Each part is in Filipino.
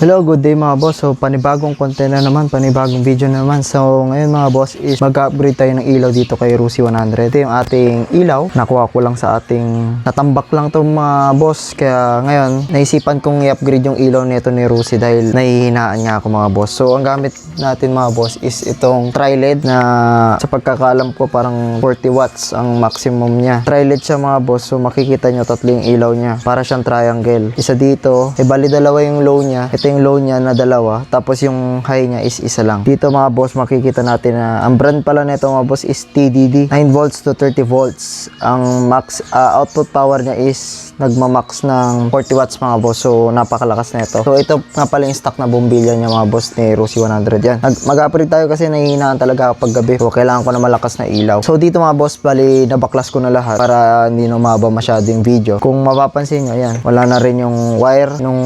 Hello, good day mga boss. So, panibagong content na naman, panibagong video na naman. So, ngayon mga boss is mag-upgrade tayo ng ilaw dito kay Rusi 100. Ito yung ating ilaw. Nakuha ko lang sa ating natambak lang to mga boss. Kaya ngayon, naisipan kong i-upgrade yung ilaw nito ni Rusi dahil nahihinaan nga ako mga boss. So, ang gamit natin mga boss is itong tri-LED na sa pagkakaalam ko parang 40 watts ang maximum niya. Tri-LED siya mga boss. So, makikita nyo tatlo yung ilaw niya. Para siyang triangle. Isa dito, eh bali dalawa yung low niya. Ito yung low niya na dalawa. Tapos yung high niya is isa lang. Dito mga boss, makikita natin na ang brand pala nito mga boss is TDD. 9 volts to 30 volts. Ang max ah, output power niya is nagmamax ng 40 watts mga boss. So, napakalakas na ito. So, ito nga pala yung stock na bombilya niya mga boss ni Rusi 100 yan. Mag-upgrade tayo kasi nahihinaan talaga ako pag gabi. So, kailangan ko na malakas na ilaw. So, dito mga boss, bali, nabaklas ko na lahat para hindi na umaba masyado yung video. Kung mapapansin nyo, yan, wala na rin yung wire nung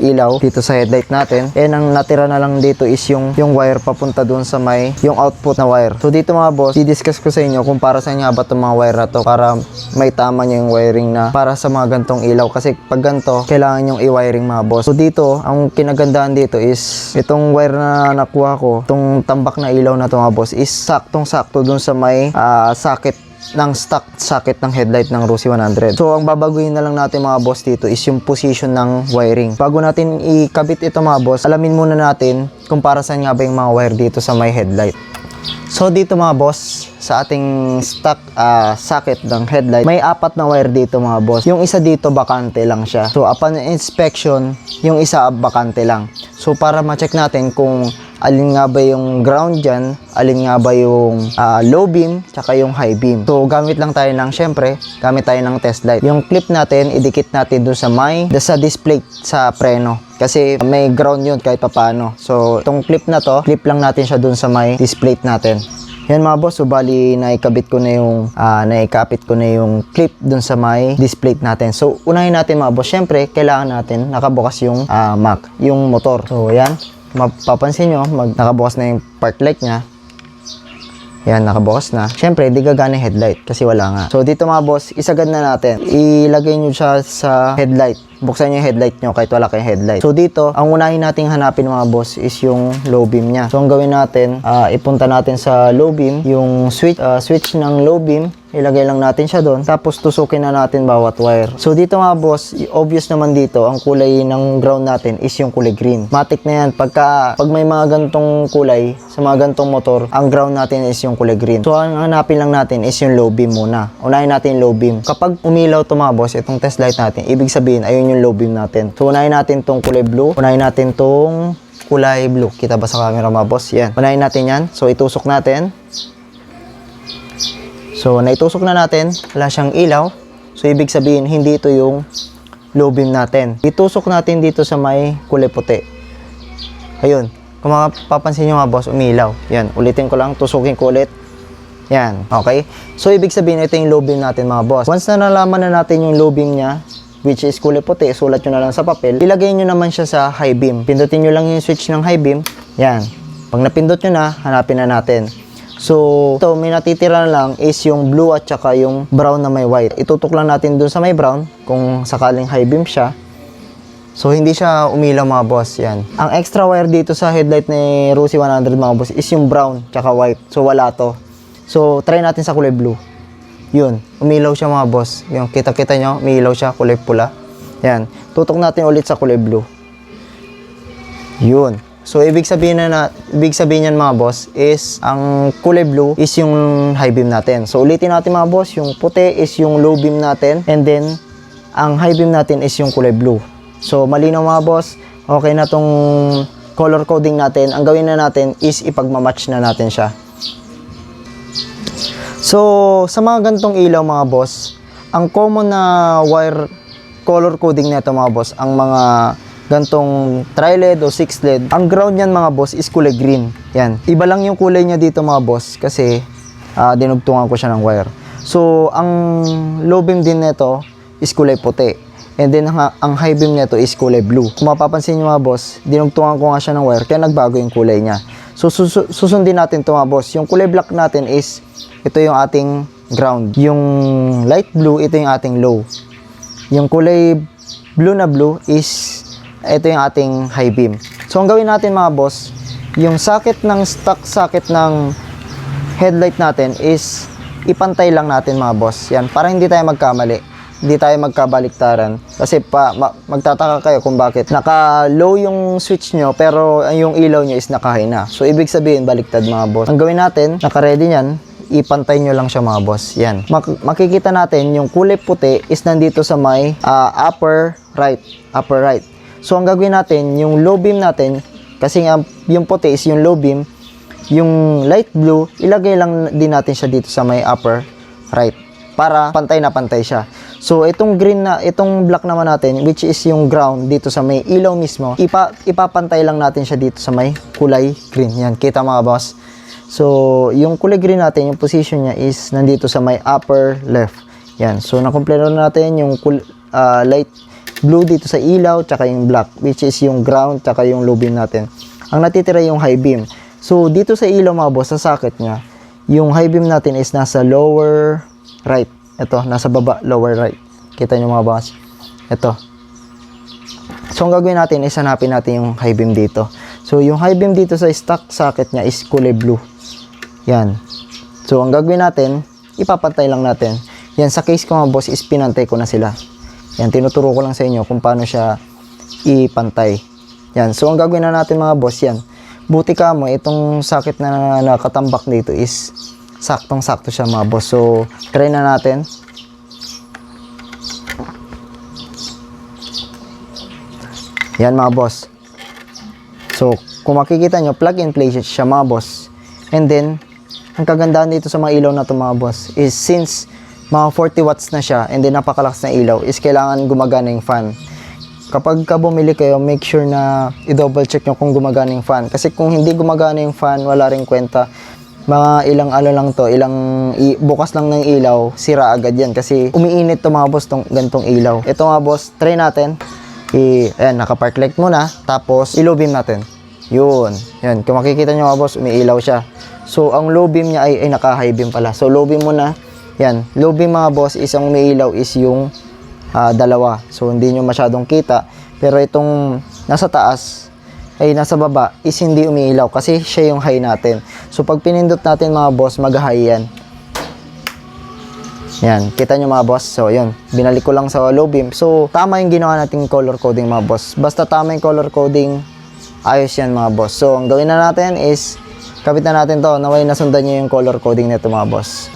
ilaw dito sa headlight natin. And ang natira na lang dito is yung, yung wire papunta dun sa may, yung output na wire. So, dito mga boss, i-discuss ko sa inyo kung para sa nga ba itong mga wire na to para may tama niya yung wiring na para sa mga gantong ilaw. Kasi pag ganito, kailangan yung i-wiring mga boss. So, dito, ang kinagandahan dito is itong wire na nakuha ko, itong tambak na ilaw na to mga boss is saktong-sakto dun sa may ah, socket ng stock socket ng headlight ng Rusi 100. So, ang babaguhin na lang natin mga boss dito is yung position ng wiring. Bago natin ikabit ito mga boss, alamin muna natin kung para saan nga ba yung mga wire dito sa may headlight. So dito mga boss, sa ating stock ah, socket ng headlight, may apat na wire dito mga boss. Yung isa dito bakante lang siya. So upon inspection, yung isa bakante lang. So para ma-check natin kung alin nga ba yung ground dyan, alin nga ba yung ah, low beam, tsaka yung high beam. So gamit lang tayo ng, syempre, gamit tayo ng test light. Yung clip natin, idikit natin doon sa may, sa display sa preno. Kasi may ground yun kahit papano. So, itong clip na to, clip lang natin siya dun sa may display natin. Yan mga boss, so bali naikabit ko na yung, ah, naikapit ko na yung clip dun sa may display natin. So, unahin natin mga boss, syempre, kailangan natin nakabukas yung ah, Mac, yung motor. So, yan, mapapansin nyo, mag, nakabukas na yung park light niya. Yan, nakabukas na. Siyempre, di gagana yung headlight kasi wala nga. So, dito mga boss, isagad na natin. Ilagay nyo siya sa headlight. Buksan nyo yung headlight nyo kahit wala kayong headlight. So, dito, ang unahin nating hanapin mga boss is yung low beam niya. So, ang gawin natin, ah, ipunta natin sa low beam, yung switch, ah, switch ng low beam, ilagay lang natin siya doon. Tapos, tusukin na natin bawat wire. So, dito mga boss, obvious naman dito, ang kulay ng ground natin is yung kulay green. Matik na yan. Pagka, pag may mga gantong kulay, sa mga gantong motor, ang ground natin is yung kulay green. So, ang hanapin lang natin is yung low beam muna. Unahin natin low beam. Kapag umilaw to mga boss, itong test light natin, ibig sabihin, ayun yung low beam natin. So, unahin natin tong kulay blue. Unahin natin tong kulay blue. Kita ba sa camera mga boss? Yan. Unahin natin yan. So, itusok natin. So, naitusok na natin. Wala siyang ilaw. So, ibig sabihin, hindi ito yung low beam natin. Itusok natin dito sa may kulay puti. Ayun. Kung mapapansin nyo nga boss, umilaw. Yan. Ulitin ko lang. Tusukin ko ulit. Yan. Okay? So, ibig sabihin, ito yung low beam natin mga boss. Once na nalaman na natin yung low beam niya, which is kulay puti, sulat nyo na lang sa papel, ilagay nyo naman siya sa high beam. Pindutin nyo lang yung switch ng high beam. Yan. Pag napindot nyo na, hanapin na natin. So, ito, may natitira na lang is yung blue at saka yung brown na may white. Itutok lang natin dun sa may brown kung sakaling high beam siya. So, hindi siya umilaw mga boss. Yan. Ang extra wire dito sa headlight ni Rusi 100 mga boss is yung brown tsaka white. So, wala to. So, try natin sa kulay blue. Yun. Umilaw siya mga boss. Yung kita-kita nyo, umilaw siya kulay pula. Yan. Tutok natin ulit sa kulay blue. Yun. So, ibig sabihin na, na ibig sabihin yan mga boss is ang kulay blue is yung high beam natin. So, ulitin natin mga boss, yung puti is yung low beam natin and then ang high beam natin is yung kulay blue. So, malinaw mga boss, okay na tong color coding natin. Ang gawin na natin is ipagmamatch na natin siya. So, sa mga gantong ilaw mga boss, ang common na wire color coding nito mga boss, ang mga gantong tri-LED o 6-LED, ang ground niyan mga boss is kulay green. Yan. Iba lang yung kulay niya dito mga boss kasi ah, dinugtungan ko siya ng wire. So, ang low beam din nito is kulay puti. And then, ang, ang high beam nito is kulay blue. Kung mapapansin nyo mga boss, dinugtungan ko nga siya ng wire kaya nagbago yung kulay niya. So, susu- susundin natin ito mga boss. Yung kulay black natin is, ito yung ating ground. Yung light blue, ito yung ating low. Yung kulay blue na blue is ito yung ating high beam. So, ang gawin natin mga boss, yung socket ng stock socket ng headlight natin is ipantay lang natin mga boss. Yan, para hindi tayo magkamali. Hindi tayo magkabaliktaran. Kasi pa, ma- magtataka kayo kung bakit naka-low yung switch nyo pero yung ilaw nyo is naka-high na. So, ibig sabihin, baliktad mga boss. Ang gawin natin, naka-ready yan, ipantay nyo lang siya mga boss. Yan. Mak- makikita natin yung kulay puti is nandito sa may ah, upper right. Upper right. So, ang gagawin natin, yung low beam natin, kasi nga yung puti is yung low beam, yung light blue, ilagay lang din natin siya dito sa may upper right para pantay na pantay siya. So itong green na itong black naman natin which is yung ground dito sa may ilaw mismo, ipa, ipapantay lang natin siya dito sa may kulay green. Yan, kita mga boss. So yung kulay green natin, yung position niya is nandito sa may upper left. Yan. So nakumpleto na natin yung ah, light blue dito sa ilaw tsaka yung black which is yung ground tsaka yung low beam natin. Ang natitira yung high beam. So dito sa ilaw mga boss, sa socket niya, yung high beam natin is nasa lower right. Ito, nasa baba, lower right. Kita nyo mga boss. Ito. So ang gagawin natin is hanapin natin yung high beam dito. So yung high beam dito sa stock socket niya is kulay blue. Yan. So ang gagawin natin, ipapantay lang natin. Yan, sa case ko mga boss is pinantay ko na sila. Yan, tinuturo ko lang sa inyo kung paano siya ipantay. Yan, so ang gagawin na natin mga boss, yan. Buti ka mo, itong sakit na nakatambak dito is saktong-sakto siya mga boss. So, try na natin. Yan mga boss. So, kung makikita nyo, plug and play siya mga boss. And then, ang kagandahan dito sa mga ilaw na to mga boss is since mga 40 watts na siya and then napakalakas na ilaw is kailangan gumagana yung fan. Kapag ka bumili kayo, make sure na i-double check nyo kung gumagana yung fan. Kasi kung hindi gumagana yung fan, wala rin kwenta. Mga ilang ano lang to, ilang i- bukas lang ng ilaw, sira agad yan. Kasi umiinit to mga boss, tong gantong ilaw. Ito mga boss, try natin. I, ayan, naka-park light muna. Tapos, i-low natin. Yun. Yan. Kung makikita nyo mga boss, umiilaw siya. So, ang low beam niya ay, ay naka-high beam pala. So, low beam muna. Yan. Low beam mga boss is ang umiilaw is yung ah, dalawa. So, hindi nyo masyadong kita. Pero itong nasa taas, ay nasa baba, is hindi umiilaw kasi siya yung high natin. So, pag pinindot natin mga boss, mag-high yan. Yan, kita nyo mga boss. So, yun. Binalik ko lang sa low beam. So, tama yung ginawa nating color coding mga boss. Basta tama yung color coding, ayos yan mga boss. So, ang gawin na natin is, kapit na natin to. Naway nasundan nyo yung color coding nito mga boss.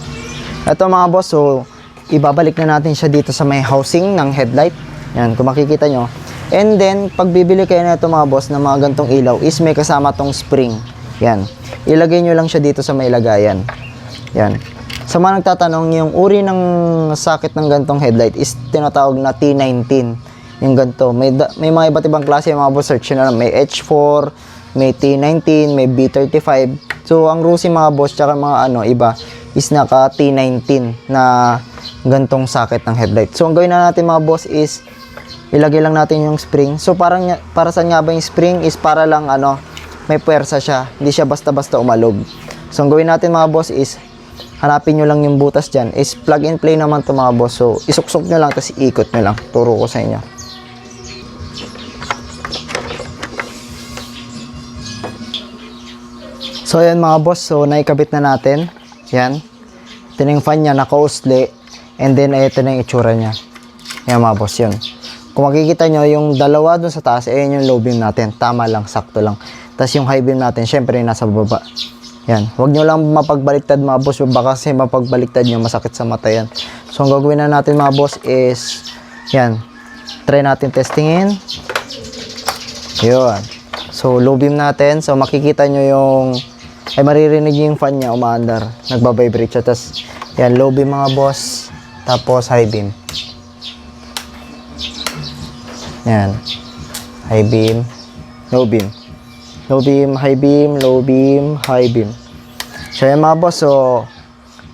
Ito mga boss, so, ibabalik na natin siya dito sa may housing ng headlight. Yan, kung makikita nyo. And then, pag bibili kayo na ito mga boss ng mga gantong ilaw, is may kasama tong spring. Yan. Ilagay nyo lang siya dito sa may lagayan. Yan. Sa mga nagtatanong, yung uri ng socket ng gantong headlight is tinatawag na T19. Yung ganto. May, may mga iba't ibang klase mga boss search nyo na. May H4, may T19, may B35. So, ang Rusi mga boss, tsaka mga ano, iba, is naka T19 na gantong socket ng headlight. So, ang gawin na natin mga boss is, ilagay lang natin yung spring. So, parang, para saan nga ba yung spring is para lang, ano, may puwersa siya. Hindi siya basta-basta umalog. So, ang gawin natin mga boss is, hanapin nyo lang yung butas dyan. Is plug and play naman to mga boss. So, isuksok nyo lang, tapos iikot nyo lang. Turo ko sa inyo. So, ayan mga boss. So, naikabit na natin. Yan. Ito na yung fan niya, naka-usli. And then, ito na yung itsura niya. Yan mga boss, yun. Kung makikita nyo, yung dalawa dun sa taas, ayan yung low beam natin. Tama lang, sakto lang. Tapos yung high beam natin, syempre nasa baba. Yan. Huwag nyo lang mapagbaliktad mga boss. Baka kasi mapagbaliktad nyo, masakit sa mata yan. So, ang gagawin na natin mga boss is, yan. Try natin testingin. Yun. So, low beam natin. So, makikita nyo yung, ay maririnig yung fan niya umaandar. Nagbabibrate siya. Tapos, yan, low beam mga boss. Tapos, high beam. Yan. High beam. Low beam. Low beam, high beam, low beam, high beam. So, yan mga boss. So,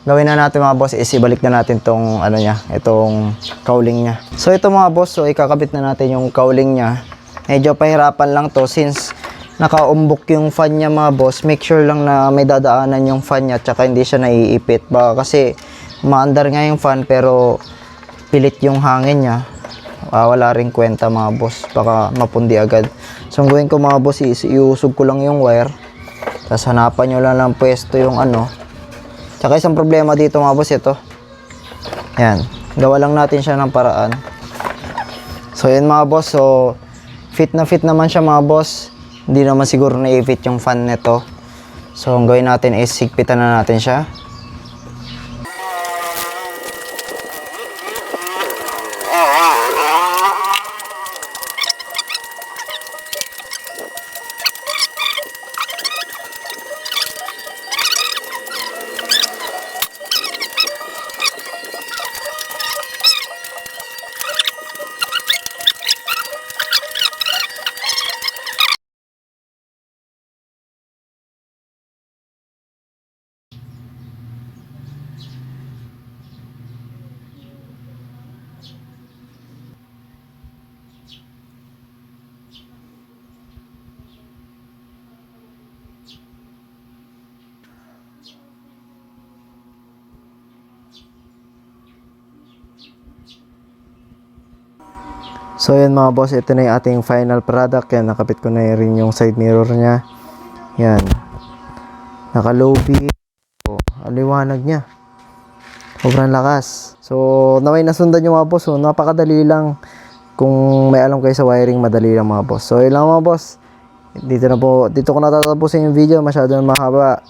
gawin na natin mga boss is ibalik na natin tong ano niya, itong cowling niya. So, ito mga boss. So, ikakabit na natin yung cowling niya. Medyo pahirapan lang to since nakaumbok yung fan niya mga boss. Make sure lang na may dadaanan yung fan niya tsaka hindi siya naiipit. Baka kasi maandar nga yung fan pero pilit yung hangin niya. Ah, wala rin kwenta mga boss. Baka mapundi agad. So, ang gawin ko mga boss is iusog ko lang yung wire. Tapos hanapan nyo lang ng pwesto yung ano. Tsaka isang problema dito mga boss ito. Yan. Gawa lang natin siya ng paraan. So, yun mga boss. So, fit na fit naman siya mga boss. Hindi naman siguro na-fit yung fan nito. So, ang gawin natin is sigpitan na natin siya. So yun mga boss, ito na yung ating final product. Yan, nakapit ko na rin yung side mirror niya. Yan. Naka low beat. Oh, ang liwanag niya. Sobrang lakas. So, naway nasundan yung mga boss. So, napakadali lang. Kung may alam kayo sa wiring, madali lang mga boss. So, yun lang mga boss. Dito na po, dito ko natatapusin yung video. Masyado na mahaba.